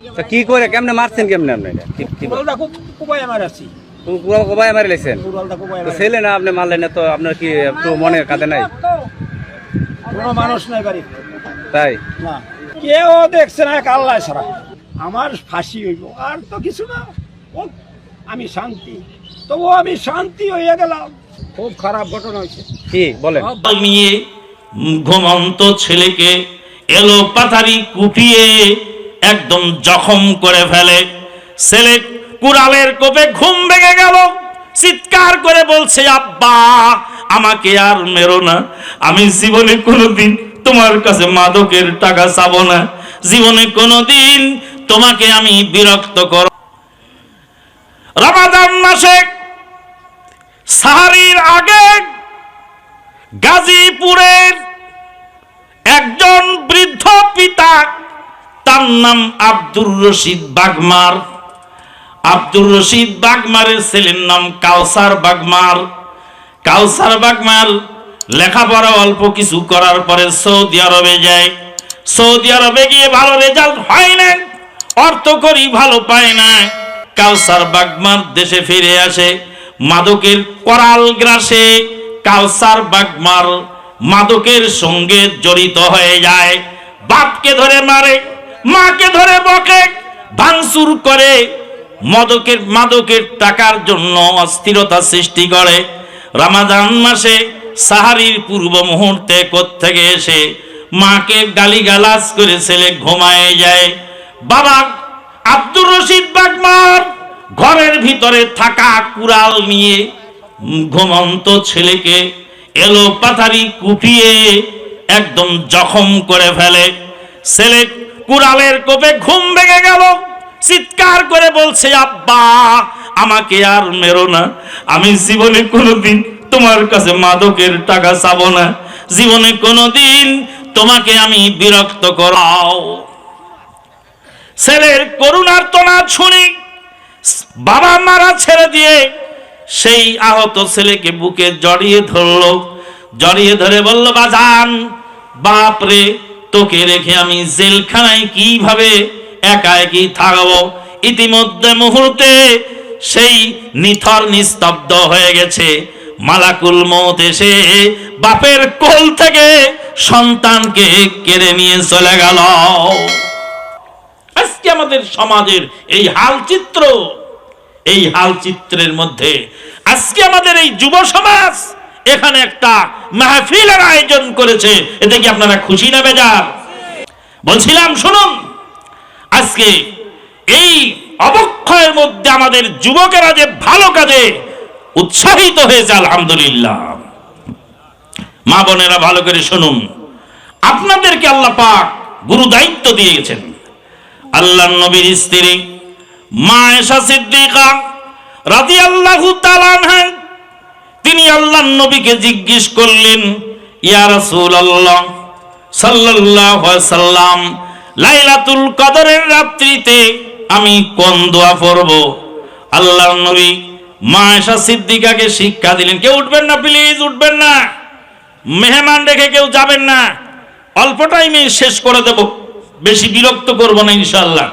তা কি করে? কেমনে মারছেন কেমনে আপনি এটা কি কি কুড়ালটা খুব কুপাই আমার আছি কবাই মারি লাইছেন কুড়ালটা কুপাই তো ছেলে না আপনি মারলেন না তো আপনার কি একটু মনে কাঁদে নাই? কোনো মানুষ নাই বাড়ি তাই? না। কেউ দেখছে না এক আল্লাহ ছাড়া। আমার ফাঁসি হইব আর তো কিছু না। ও আমি শান্তি। তবু আমি শান্তি হইয়া গেলাম। খুব খারাপ ঘটনা হয়েছে কি? বলেন। নিয়ে ঘুমন্ত ছেলেকে এলো পাথারি কুপিয়ে একদম জখম করে ফেলে। ছেলে কুড়ালের কোপে ঘুম ভেঙে গেল। চিৎকার করে বলছে, আব্বা, আমাকে আর মেরো না। আমি জীবনে কোনোদিন তোমার কাছে মাদকের টাকা চাব না। জীবনে কোনোদিন তোমাকে আমি বিরক্ত কর রমাদান মাসে সাহারির আগে গাজীপুরের নাম আব্দুর রশিদ বাগমার। আব্দুর রশিদ বাগমারের ছেলের নাম কাউসার বাগমার। কাউসার বাগমার লেখাপড়া অল্প কিছু করার পরে সৌদি আরবে যায়। সৌদি আরবে গিয়ে ভালো রেজাল্ট হয় না অর্থ করি ভালো পায় না কাউসার বাগমার দেশে ফিরে আসে মাদকের করাল গ্রাসে। কাউসার বাগমার মাদকের সঙ্গে জড়িত হয়ে যায়, বাপকে ধরে মারে মাকে ধরে বকে, ভাঙচুর করে, মদকের মাদকের টাকার জন্য অস্থিরতা সৃষ্টি করে। রামাদান মাসে সাহারির পূর্ব মুহূর্তে কোত্থেকে এসে মাকে গালিগালাজ করে ছেলে ঘুমায় যায়। বাবা আব্দুর রশিদ বাগমার ঘরের ভিতরে থাকা কুড়াল নিয়ে ঘুমন্ত ছেলেকে এলো পাথারি কুপিয়ে একদম জখম করে ফেলে। ছেলে কুড়ালের কোপে ঘুম ভেঙে গেল। চিৎকার করে বলছে, আব্বা, আমাকে আর মেরো না। আমি জীবনে কোনোদিন তোমার কাছে মাদকের টাকা চাবো না। জীবনে কোনোদিন তোমাকে আমি বিরক্ত করাও। ছেলের করুণার তোনা শুনি বাবা মারা ছেড়ে দিয়ে সেই আহত ছেলেকে বুকে জড়িয়ে ধরলো। জড়িয়ে ধরে বলল, বাজান বাপ রে তোকে রেখে আমি জেলখানায় কীভাবে একা একই থাকব? ইতিমধ্যে মুহূর্তে সেই নিথর নিস্তব্ধ হয়ে গেছে। মালাকুল মত এসে বাপের কোল থেকে সন্তানকে কেড়ে নিয়ে চলে গেল। আজকে আমাদের সমাজের এই হাল চিত্র এই হাল চিত্রের মধ্যে আজকে আমাদের এই যুব সমাজ এখানে একটা মাহফিলের আয়োজন করেছে। এতে কি আপনারা খুশি না বেজার? বলছিলাম, শুনুন, আজকে এই অবক্ষয়ের মধ্যে আমাদের যুবকেরা যে ভালো কাজে উৎসাহিত হয়েছে, আলহামদুলিল্লাহ। মা বোনেরা ভালো করে শুনুন, আপনাদেরকে আল্লাহ পাক গুরু দায়িত্ব দিয়ে গেছেন আল্লাহ নবীর স্ত্রী মা এসা সিদ্দিকা আনহা তিনি আল্লাহ নবীকে জিজ্ঞেস করলেন, ইয়া রাসূলুল্লাহ, সাল্লাল্লাহু সাল্লাম, লাইলাতুল কদরের রাত্রিতে আমি কোন দোয়া পড়ব? আল্লাহ নবী মা সিদ্দিকাকে শিক্ষা দিলেন, কেউ উঠবেন না, প্লিজ উঠবেন না। মেহমান রেখে কেউ যাবেন না। অল্প টাইমে শেষ করে দেব। বেশি বিরক্ত করব না ইনশাল্লাহ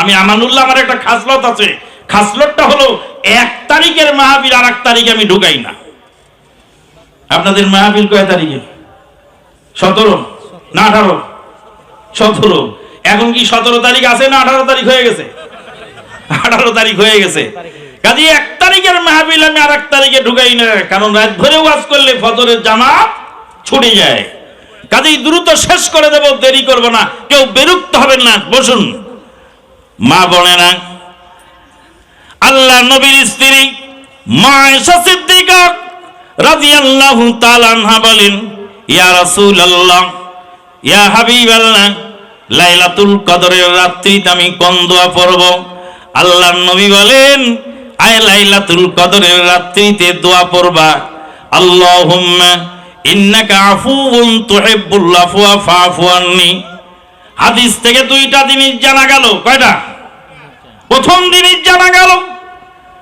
আমি আমানুল্লাহ, আমার একটা খাসলত আছে। খাসলতটা হলো এক তারিখের মাহবিল আর এক তারিখে আমি ঢুকাই না। আপনাদের মাহবিল কয় তারিখে? সতেরো? না, আঠারো? সতেরো। এখন কি সতেরো তারিখ আছে না আঠারো তারিখ হয়ে গেছে? আঠারো তারিখ হয়ে গেছে। কাজে এক তারিখের মাহবিল আমি আর এক তারিখে ঢুকাই না, কারণ রাত ধরে ওয়াজ করলে ফজরের জামাত ছুটে যায়। কাজেই দ্রুত শেষ করে দেব, দেরি করব না। কেউ বিরক্ত হবেন না, বসুন। মা বোনেরা আল্লাহ নবীর স্ত্রী মা সিদ্দিকা রাদিয়াল্লাহু তাআলা আনহা বলেন, ইয়া রাসূলুল্লাহ, ইয়া হাবিবাল্লাহ, লাইলাতুল কদরের রাত্রিতে আমি কোন দোয়া পড়ব? আল্লাহর নবী বলেন, আয় লাইলাতুল কদরের রাত্রিতে দোয়া পড়বা। আল্লাহুম্মা ইন্নাকা আফুউন তুহিব্বুল আফওয়া ফাফু আন্নি। হাদিস থেকে দুইটা জিনিস জানা গেল। কয়টা? প্রথম জিনিস জানা গেল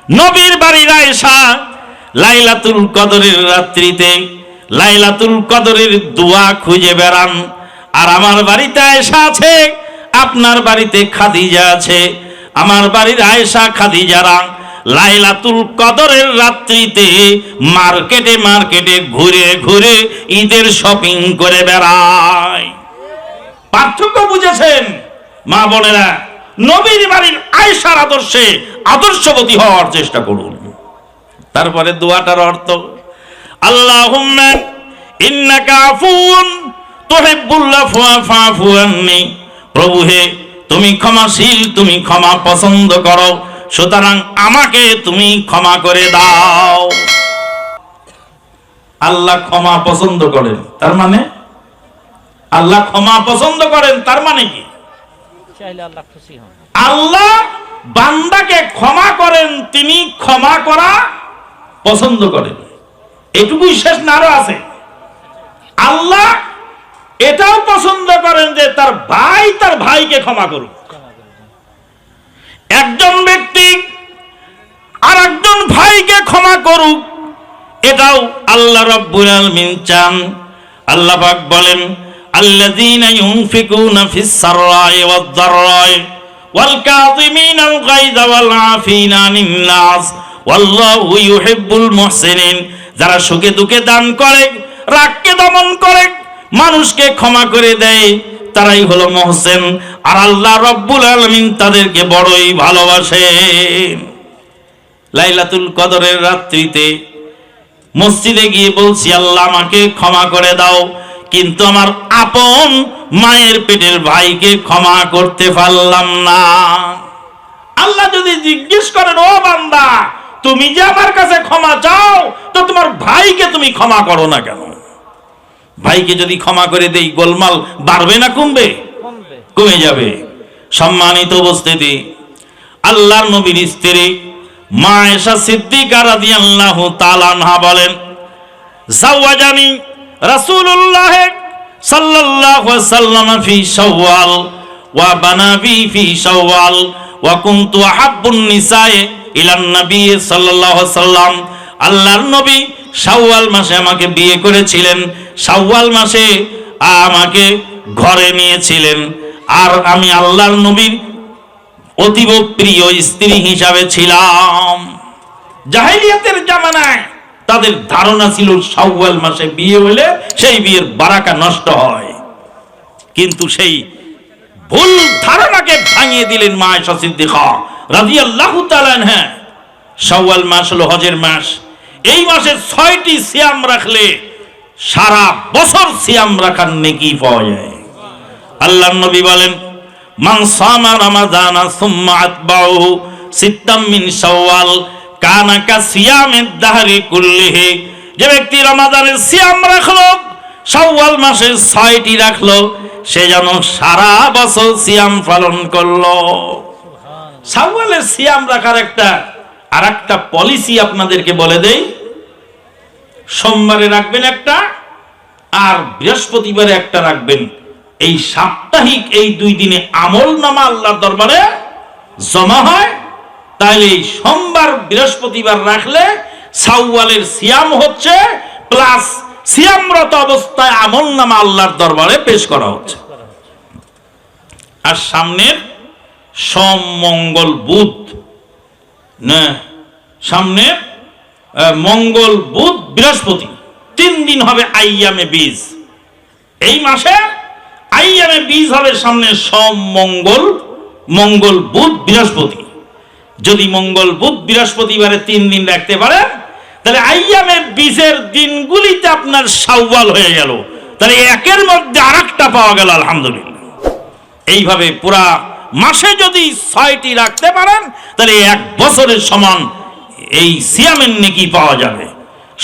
নবীর বাড়ির আয়েশা লাইলাতুল কদরের রাত্রিতে, লাইলাতুল কদরের দোয়া খুঁজে বেড়ান। আর আমার বাড়িতে আয়েশা আছে, আপনার বাড়িতে খাদিজা আছে। আমার বাড়ির আয়েশা খাদিজারা লাইলাতুল কদরের রাত্রিতে মার্কেটে মার্কেটে ঘুরে ঘুরে ঈদের শপিং করে বেড়ায়। পার্থক্য বুঝেছেন, মা বোনেরা? নবীর বাড়ির আয়েশার আদর্শে আদর্শবতী হওয়ার চেষ্টা করুন। তারপরে দোয়াটার অর্থ আফওয়া প্রভু হে, তুমি ক্ষমাশীল, তুমি ক্ষমা পছন্দ করো, সুতরাং আমাকে তুমি ক্ষমা করে দাও। আল্লাহ ক্ষমা পছন্দ করেন, তার মানে? আল্লাহ ক্ষমা পছন্দ করেন, তার মানে কি? আল্লাহ আল্লাহ বান্দাকে ক্ষমা করেন, তিনি ক্ষমা করা পছন্দ করেন। এটুকুই শেষ না আরও আছে। আল্লাহ এটাও পছন্দ করেন যে তার ভাই তার ভাইকে ক্ষমা করুক। একজন ব্যক্তি আর একজন ভাইকে ক্ষমা করুক, এটাও আল্লাহ রব্বুল আলামিন চান। আল্লাহ বলেন সাররাই ওয়াদ দাররাই ওয়াল কাযিমিনাল গায়যা ওয়াল আফিনা আনিন নাস ওয়াল্লাহু ইউহিব্বুল মুহসিনিন। যারা সুখে দুঃখে দান করে, রাগকে দমন করে, মানুষকে ক্ষমা করে দেয়, তারাই হলো মহসেন। আর আল্লাহ রব্বুল আলামিন তাদেরকে বড়ই ভালোবাসেন লাইলাতুল কদরের রাত্রিতে মসজিদে গিয়ে বলছি, আল্লাহ, আমাকে ক্ষমা করে দাও। কিন্তু আমার আপন মায়ের পেটের ভাইকে ক্ষমা করতে পারলাম না। আল্লাহ যদি জিজ্ঞেস করেন ও বান্দা তুমি যে আমার কাছে ক্ষমা চাও তো তোমার ভাইকে তুমি ক্ষমা করো না কেন? ভাইকে যদি ক্ষমা করে দেই গোলমাল বাড়বে না কমবে? কমে যাবে। সম্মানিত উপস্থিতি আল্লাহর নবীর স্ত্রী মা এসা সিদ্দিকা রাদিয়াল্লাহু তাআলা আনহা বলেন জাওয়াজানি রাসূলুল্লাহ সাল্লাল্লাহু ওয়াসাল্লাম ফি শাওয়াল ওয়া বানাবি ফি শাওয়াল ওয়া কুনতু আহাব্বুন নিসায়ে ইলান নবী সাল্লাল্লাহু ওয়াসাল্লাম। আল্লাহর নবী শাওয়াল মাসে আমাকে বিয়ে করেছিলেন। শাওয়াল মাসে আমাকে ঘরে নিয়েছিলেন। আর আমি আল্লাহর নবীর অতীব প্রিয় স্ত্রী হিসাবে ছিলাম। জাহেলিয়াতের জামানায় তাদের ধারণা ছিল শাওয়াল মাসে বিয়ে হলে সেই বিয়ের বারাকা নষ্ট হয়। কিন্তু সেই ভুল ধারণাকে ভাঙিয়ে দিলেন মা আয়েশা সিদ্দিকা রাদিয়াল্লাহু তাআলা হ্যাঁ শাওয়াল মাস হলো হজের মাস। এই মাসে ছয়টি সিয়াম রাখলে সারা বছর সিয়াম রাখার নেকি পাওয়া যায়। আল্লাহ নবী বলেন, মান সামা রামাদানা সুম্মা আতবাউ সিত্তাম মিন শাওয়াল। কানা কা সিয়ামের যে ব্যক্তি রমাদানের সিয়াম রাখল, শাওয়াল মাসে ছয়টি রাখল, সে যেন সারা বছর সিয়াম পালন করল। শাওয়ালের সিয়াম রাখার একটা আর একটা পলিসি আপনাদেরকে বলে দেই। সোমবারে রাখবেন একটা, আর বৃহস্পতিবারে একটা রাখবেন। এই সাপ্তাহিক এই দুই দিনে আমল নামা আল্লাহর দরবারে জমা হয় তাহলে সোমবার, বৃহস্পতিবার রাখলে সাউওয়ালের সিয়াম হচ্ছে, প্লাস সিয়ামরত অবস্থায় আমল নামা আল্লাহর দরবারে পেশ করা হচ্ছে। আর সামনের সোম, মঙ্গল, বুধ, না সামনে মঙ্গল, বুধ, বৃহস্পতি, তিন দিন হবে আইয়ামে বীজ। এই মাসে আইয়ামে বীজ হবে সামনে সোম, মঙ্গল মঙ্গল, বুধ, বৃহস্পতি। যদি মঙ্গল বুধ বৃহস্পতিবারে তিন দিন রাখতে পারেন তাহলে আইয়ামে বীজের দিনগুলিতে আপনার সাউওয়াল হয়ে গেল। তাহলে একের মধ্যে আরেকটা পাওয়া গেল, আলহামদুলিল্লাহ। এইভাবে পুরা মাসে যদি ছয়টি রাখতে পারেন, তাহলে এক বছরের সমান এই সিয়ামের নেকি পাওয়া যাবে।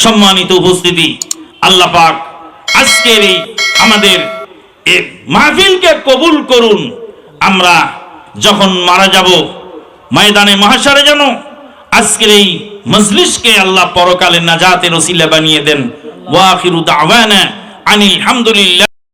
সম্মানিত উপস্থিতি, আল্লাহ পাক আজকের এই আমাদের মাহফিলকে কবুল করুন। আমরা যখন মারা যাব ময়দানে মহাসারে যেন আজকের এই মজলিসকে আল্লাহ পরকালে নাজাতের ওসিলা বানিয়ে দেন। ওয়াখিরু দাওয়ানা আনিল হামদুলিল্লাহ